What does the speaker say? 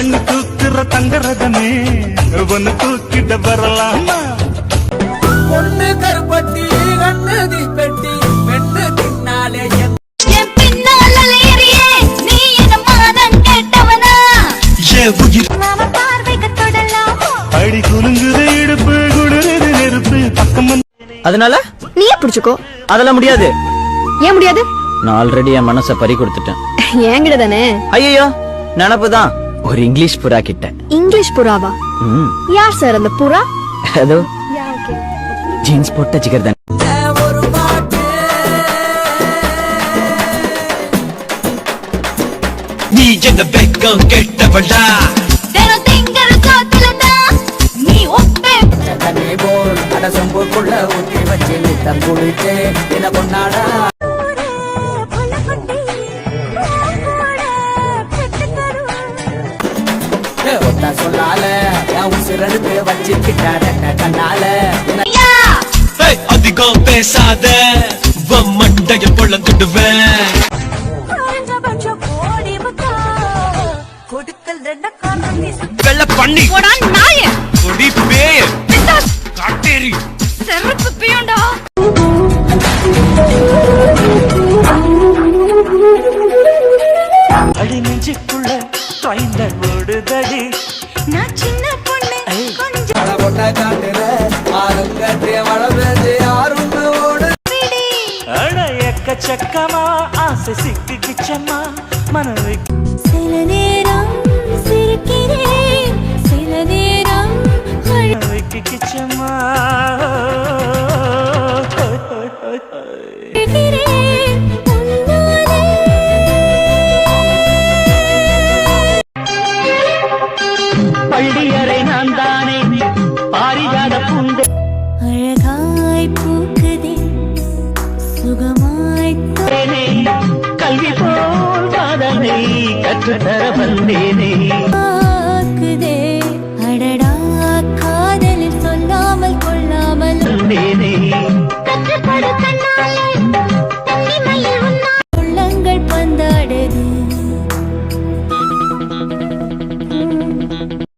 கண்ணு தூக்குற தங்கரதமே ஒன்னு தூக்கிட்ட வரலாமா? பொண்ணு கருப்பட்டி கண்ணு தீப்பெட்டி பெண்ணு பின்னால்? அடி குலுங்குது இடுப்பு குளிருது நெருப்பு பக்கம் அதனால? நீயே பிடிச்சுக்கோ? அதெல்லாம் முடியாது. ஏன் முடியாது? நான் ஆல்ரெடி என் மனசை பறி கொடுத்துட்டேன். என்கிட்ட தானே ஐயோ நினப்பு தான் ஒரு இங்கிலீஷ் புறா கிட்ட. இங்கிலீஷ் புறாவா? யார் சார் அந்த புறா? அதோ ஜீன்ஸ் போட்ட ஜிகர்தன். ஒரு பாட்டு நீ என்ன வெக்கம் கெட்டவளா? வச்சு நித்தம் என்ன கொண்டாடா ஒத்த சொல்லால. என் உசிரெடுத்து வச்சுக்கிட்டாட கண்ணால. அதிகம் பேசாத. மண்டைய பொழந்துடுவேன் வெள்ள பண்ணி. நாயே. கொடி பேய. காட்டேரி. செருப்பு பியோண்டா. அடி நெஞ்சுக்குள்ள ட்ரைன்ல ஓடுதடி நான் சின்ன பொண்ணு கொஞ்சம் கொண்ட காட்டுல ஆளும் கட்டி மழை பெஞ்சு யாரும் எக்கச்சக்கமா ஆசை சிக்கிக்கிச்சம்மா மனதை சில நேரம் சிரிக்கிறேன் சில நேரம் வைக்கிச்சம்மா அழுகிறேன் காதலை கற்றுத்தர வந்தேனே ஆக்குதே. அடடா காதலில் சொல்லாமல் கொள்ளாமல். வந்தேனே கற்றுத்தர கண்ணாலே உள்ளங்கள் பந்தாடுது.